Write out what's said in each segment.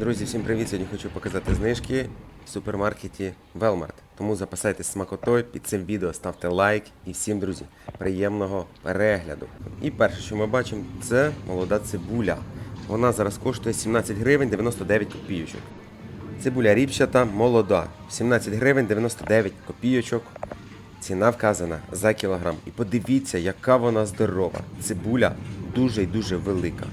Друзі, всім привіт! Сьогодні хочу показати знижки в супермаркеті Велмарт. Тому запасайтесь смакотою під цим відео, ставте лайк і всім, друзі, приємного перегляду. І перше, що ми бачимо, це молода цибуля. Вона зараз коштує 17 гривень 99 копійочок. Цибуля ріпчата молода. 17 гривень 99 копійочок. Ціна вказана за кілограм. І подивіться, яка вона здорова. Цибуля дуже і дуже велика.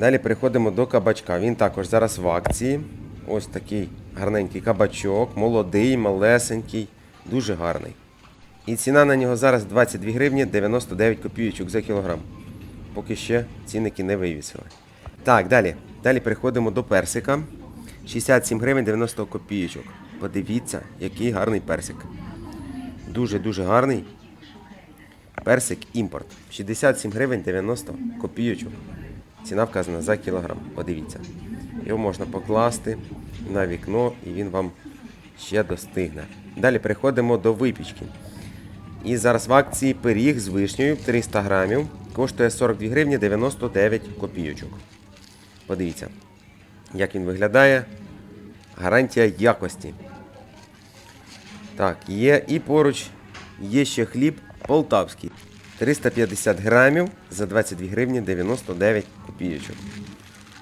Далі переходимо до кабачка. Він також зараз в акції. Ось такий гарненький кабачок, молодий, малесенький, дуже гарний. І ціна на нього зараз 22 гривні 99 копійочок за кілограм. Поки ще цінники не вивісили. Так, далі. Далі переходимо до персика. 67 гривень 90 копійочок. Подивіться, який гарний персик. Дуже-дуже гарний. Персик імпорт. 67 гривень 90 копійочок. Ціна вказана за кілограм. Подивіться. Його можна покласти на вікно і він вам ще достигне. Далі переходимо до випічки. І зараз в акції пиріг з вишнею 300 грамів. Коштує 42 гривні 99 копійочок. Подивіться, як він виглядає. Гарантія якості. Так, є і поруч є ще хліб полтавський. 350 грамів за 22 гривні 99 копійочок.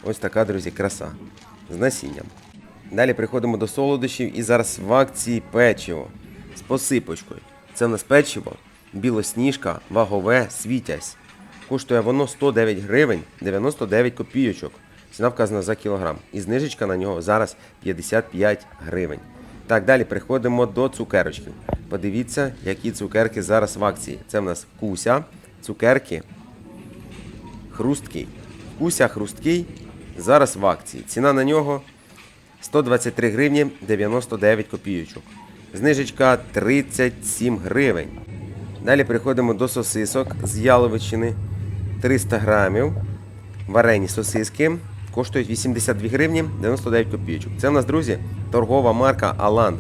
Ось така, друзі, краса. З насінням. Далі приходимо до солодощів і зараз в акції печиво з посипочкою. Це в нас печиво, білосніжка, вагове, світязь. Коштує воно 109 гривень 99 копійочок. Ціна вказана за кілограм. І знижечка на нього зараз 55 гривень. Так, далі приходимо до цукерочків. Подивіться, які цукерки зараз в акції. Це в нас куся, цукерки, хрусткий. Куся хрусткий зараз в акції. Ціна на нього 123 гривні 99 копійочок. Знижечка 37 гривень. Далі переходимо до сосисок з яловичини 300 грамів. Варені сосиски коштують 82 гривні 99 копійочок. Це в нас, друзі, торгова марка Алан.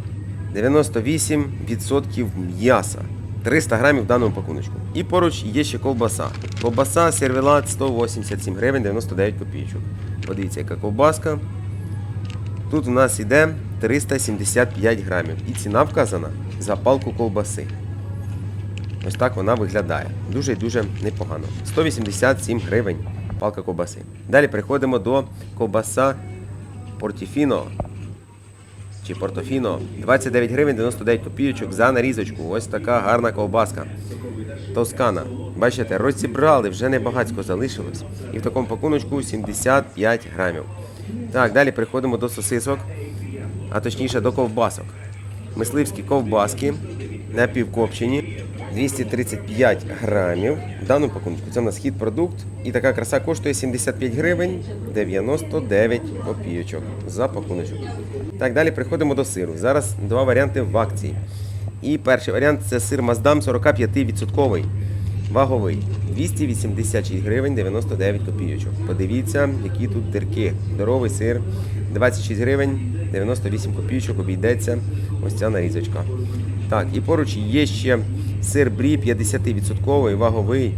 98% м'яса. 300 грамів в даному пакуночку. І поруч є ще ковбаса. Ковбаса сервелат 187 гривень 99 копійочок. Подивіться, яка ковбаска. Тут у нас йде 375 грамів. І ціна вказана за палку ковбаси. Ось так вона виглядає. Дуже і дуже непогано. 187 гривень палка ковбаси. Далі переходимо до ковбаса Портіфіно чи Портофіно. 29 гривень 99 копійочок за нарізочку. Ось така гарна ковбаска. Тоскана. Бачите, розібрали, вже небагацько залишилось. І в такому пакуночку 75 грамів. Так, далі переходимо до сосисок, а точніше до ковбасок. Мисливські ковбаски напівкопчені. 235 грамів. В даному пакунку це в нас хід продукт. І така краса коштує 75 гривень 99 копійочок за пакуночок. Так, далі приходимо до сиру. Зараз два варіанти в акції. І перший варіант це сир Маздам 45%. Ваговий 286 гривень 99 копійочок. Подивіться, які тут дирки. Здоровий сир 26 гривень 98 копійочок обійдеться ось ця нарізочка. Так, і поруч є ще сир брі 50% ваговий.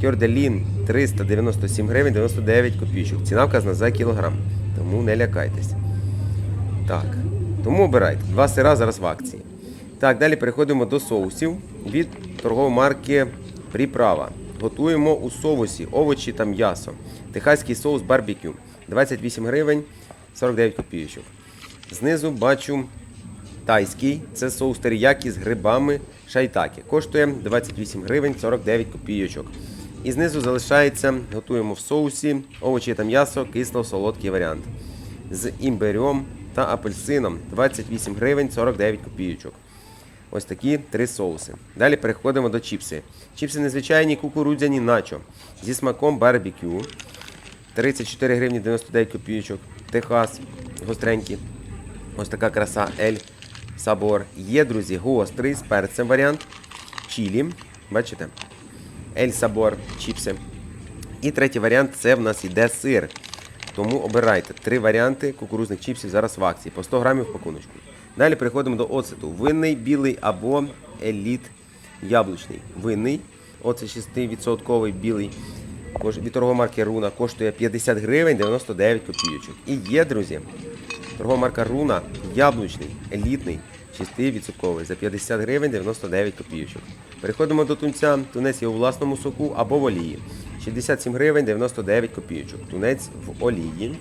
Кьорделін 397 гривень 99 копійочок. Ціна вказана за кілограм. Тому не лякайтесь. Так, тому обирайте. Два сира зараз в акції. Так, далі переходимо до соусів від торгової марки Приправа. Готуємо у соусі овочі та м'ясо. Техаський соус барбекю. 28 гривень 49 копійочок. Знизу бачу тайський. Це соус теріякі з грибами шайтаки. Коштує 28 гривень 49 копійочок. І знизу залишається, готуємо в соусі овочі та м'ясо, кисло-солодкий варіант. З імбирем та апельсином 28 гривень 49 копійочок. Ось такі три соуси. Далі переходимо до чіпси. Чіпси незвичайні кукурудзяні начо зі смаком барбекю. 34 гривні 99 копійочок. Техас гостренькі. Ось така краса Ель Сабор. Є, друзі, гострий з перцем варіант. Чілі. Бачите? Ель Сабор, чіпси. І третій варіант це в нас іде сир. Тому обирайте три варіанти кукурузних чіпсів зараз в акції по 100 грамів в пакуночку. Далі переходимо до оцету. Винний, білий або еліт яблучний. Винний, оцет 6% білий. від торгової марки Руна коштує 50 гривень 99 копійочок. І є, друзі, торгова марка Руна яблучний, елітний, 6% за 50 гривень 99 копійочок. Переходимо до тунця. Тунець є у власному соку або в олії. 67 гривень 99 копійочок. Тунець в олії.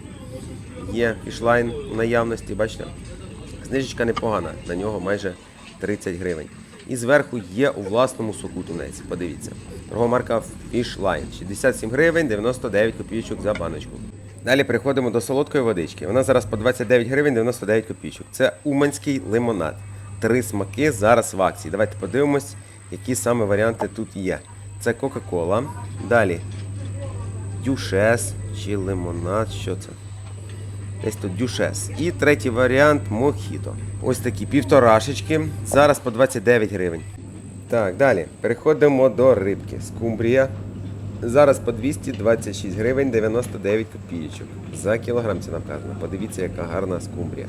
Є фішлайн у наявності, бачите? Знижечка непогана, на нього майже 30 гривень. І зверху є у власному соку тунець. Подивіться. Торгова марка Fishline. 67 гривень 99 копійочок за баночку. Далі переходимо до солодкої водички. Вона зараз по 29 гривень 99 копійочок. Це уманський лимонад. Три смаки зараз в акції. Давайте подивимось, які саме варіанти тут є. Це Кока-Кола. Далі дюшес чи лимонад. Що це? Десь тут дюшес. І третій варіант мохіто. Ось такі півторашечки. Зараз по 29 гривень. Так, далі. Переходимо до рибки. Скумбрія. Зараз по 226 гривень 99 копійочок. За кілограм ціна вказана. Подивіться, яка гарна скумбрія.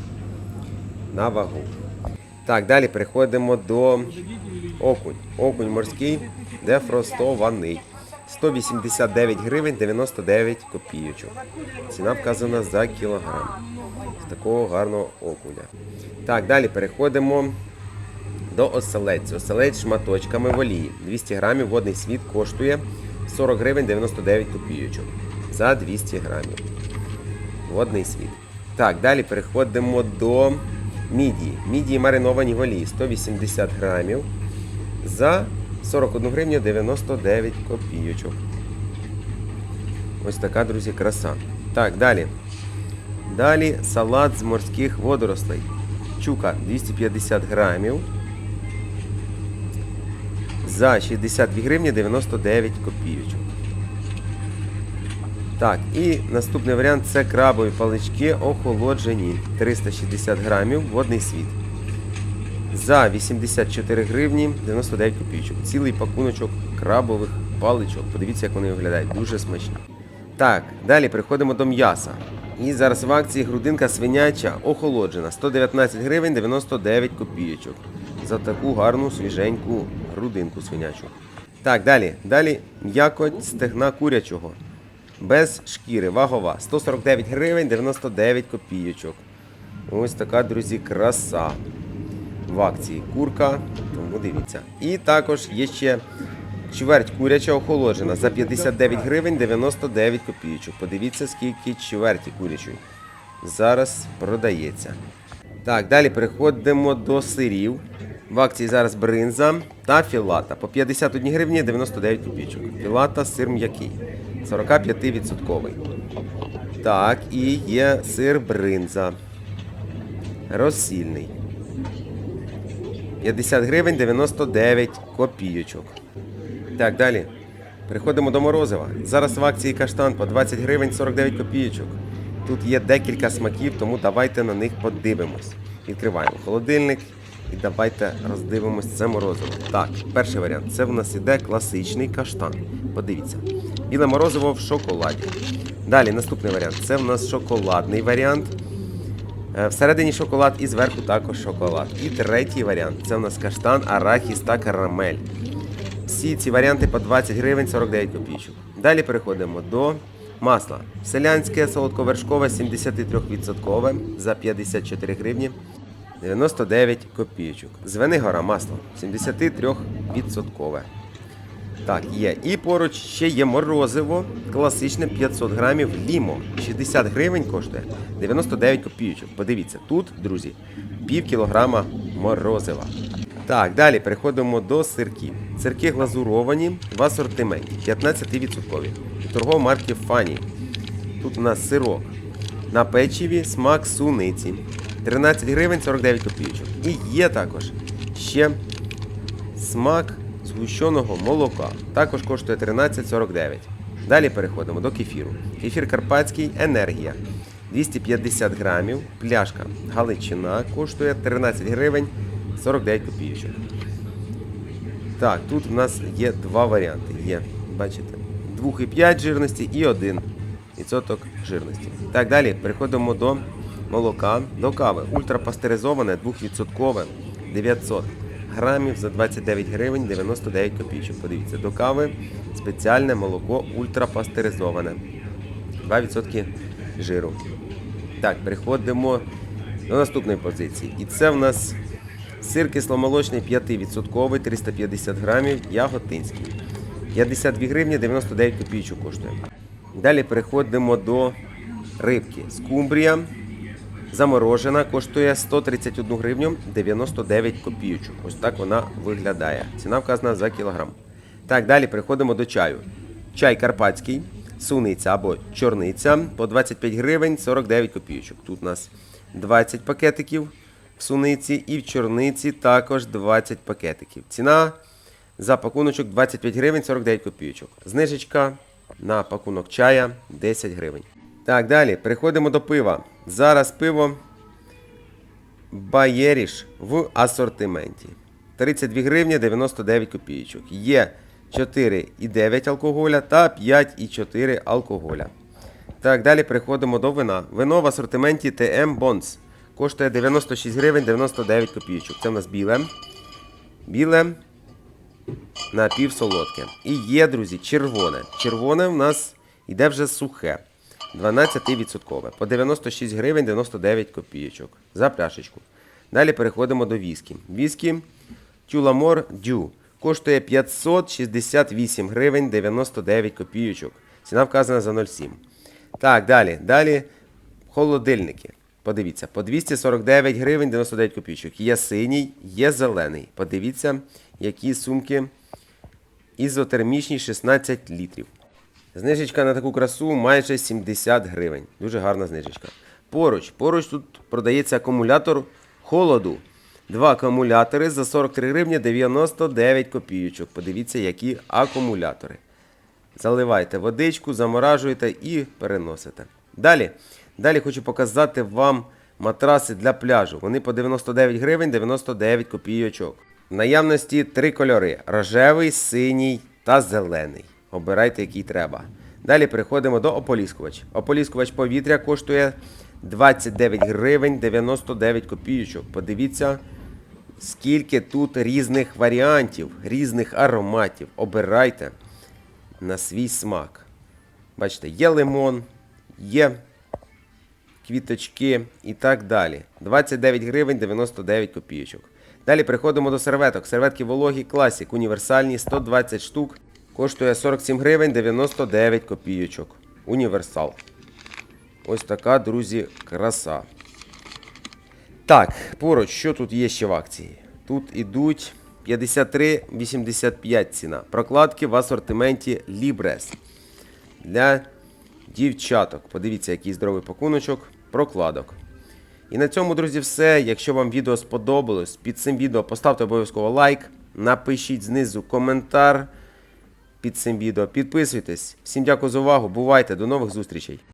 На вагу. Так, далі переходимо до окунь. Окунь морський, дефростований. 189 гривень 99 копійочок. Ціна вказана за кілограм. З такого гарного окуня. Так, далі переходимо до оселедця. Оселедь з шматочками в олії. 200 грамів водний світ коштує 40 гривень 99 копійочок. За 200 грамів. Водний світ. Так, далі переходимо до мідії. Мідії мариновані в олії 180 грамів за 41 гривню 99 копійочок. Ось така, друзі, краса. Так, далі. Далі салат з морських водорослей. Чука 250 грамів. За 62 гривні 99 копійочок. Так, і наступний варіант це крабові палички охолоджені. 360 грамів, водний світ. За 84 гривні 99 копійочок. Цілий пакуночок крабових паличок. Подивіться, як вони виглядають. Дуже смачні. Так, далі переходимо до м'яса. І зараз в акції грудинка свиняча охолоджена. 119 гривень 99 копійочок. За таку гарну свіженьку грудинку свинячу. Так, далі. Далі м'якоть стегна курячого. Без шкіри, вагова. 149 гривень 99 копійочок. Ось така, друзі, краса. В акції курка, тому дивіться. І також є ще чверть куряча охолоджена за 59 гривень 99 копійочок. Подивіться, скільки чверті курячої. Зараз продається. Так, далі переходимо до сирів. В акції зараз бринза та філата по 51 гривні 99 копійочок. Філата сир м'який. 45%. Так, і є сир бринза. Розсільний. 50 гривень 99 копійочок. Так, далі. Переходимо до морозива. Зараз в акції каштан по 20 гривень 49 копійочок. Тут є декілька смаків, тому давайте на них подивимось. Відкриваємо холодильник і давайте роздивимось це морозиво. Так, перший варіант це в нас іде класичний каштан. Подивіться. Біле морозиво в шоколаді. Далі наступний варіант це в нас шоколадний варіант. Е, Всередині шоколад і зверху також шоколад. І третій варіант це у нас каштан, арахіс та карамель. Всі ці варіанти по 20 гривень 49 копійочок. Далі переходимо до масла. Селянське солодковершкове 73% за 54 гривні 99 копійочок. Звенигора масло 73%. Так, є. І поруч ще є морозиво, класичне 500 грамів лімо. 60 гривень коштує 99 копійочок. Подивіться, тут, друзі, пів кілограма морозива. Так, далі переходимо до сирків. Сирки глазуровані в асортименті 15%. Від торгової марки Фані. Тут у нас сирок. На печиві смак суниці. 13 гривень 49 копійочок. І є також ще смак згущеного молока. Також коштує 13,49. Далі переходимо до кефіру. Кефір Карпатський енергія. 250 грамів. Пляшка Галичина коштує 13 гривень 49 копійочок. Так, тут в нас є два варіанти. Є, бачите, 2,5 жирності і 1 відсоток жирності. Так, далі переходимо до молока, до кави. Ультрапастеризоване 2% 900 грамів за 29 гривень 99 копійочок. Подивіться, до кави спеціальне молоко ультрапастеризоване. 2% жиру. Так, переходимо до наступної позиції. І це в нас сир кисломолочний 5% 350 грамів, яготинський. 52 гривні 99 копійочок коштує. Далі переходимо до рибки. Скумбрія заморожена коштує 131 гривню 99 копійочок. Ось так вона виглядає. Ціна вказана за кілограм. Так, далі переходимо до чаю. Чай карпатський, суниця або чорниця по 25 гривень 49 копійочок. Тут у нас 20 пакетиків в суниці і в чорниці також 20 пакетиків. Ціна за пакуночок 25 гривень 49 копійочок. Знижечка на пакунок чая 10 гривень. Так, далі переходимо до пива. Зараз пиво Bayeриsh в асортименті. 32 гривні 99 копійочок. Є 4,9 алкоголя та 5,4 алкоголя. Так, далі переходимо до вина. Вино в асортименті TM Bonds. Коштує 96 гривень 99 копійочок. Це в нас біле. Біле напівсолодке. І є, друзі, червоне. Червоне в нас йде вже сухе. 12% по 96 гривень 99 копійочок за пляшечку. Далі переходимо до віскі. Віскі Тюламор Дю коштує 568 гривень 99 копійочок. Ціна вказана за 0,7. Так, далі. Далі холодильники. Подивіться, по 249 гривень 99 копійочок. Є синій, є зелений. Подивіться, які сумки ізотермічні 16 літрів. Знижечка на таку красу майже 70 гривень. Дуже гарна знижечка. Поруч, поруч тут продається акумулятор холоду. Два акумулятори за 43 гривні 99 копійочок. Подивіться, які акумулятори. Заливайте водичку, заморажуєте і переносите. Далі, далі хочу показати вам матраси для пляжу. Вони по 99 гривень 99 копійочок. В наявності три кольори: рожевий, синій та зелений. Обирайте, який треба. Далі переходимо до ополіскувач. Ополіскувач повітря коштує 29 гривень 99 копійочок. Подивіться, скільки тут різних варіантів, різних ароматів. Обирайте на свій смак. Бачите, є лимон, є квіточки і так далі. 29 гривень 99 копійочок. Далі переходимо до серветок. Серветки вологі класік, універсальні 120 штук. Коштує 47 гривень 99 копійочок. Універсал. Ось така, друзі, краса. Так, поруч, що тут є ще в акції? Тут ідуть 53,85 ціна. Прокладки в асортименті Libres. Для дівчаток. Подивіться, який здоровий пакуночок прокладок. І на цьому, друзі, все. Якщо вам відео сподобалось, під цим відео поставте обов'язково лайк, напишіть знизу коментар під цим відео. Підписуйтесь. Всім дякую за увагу. Бувайте, до нових зустрічей.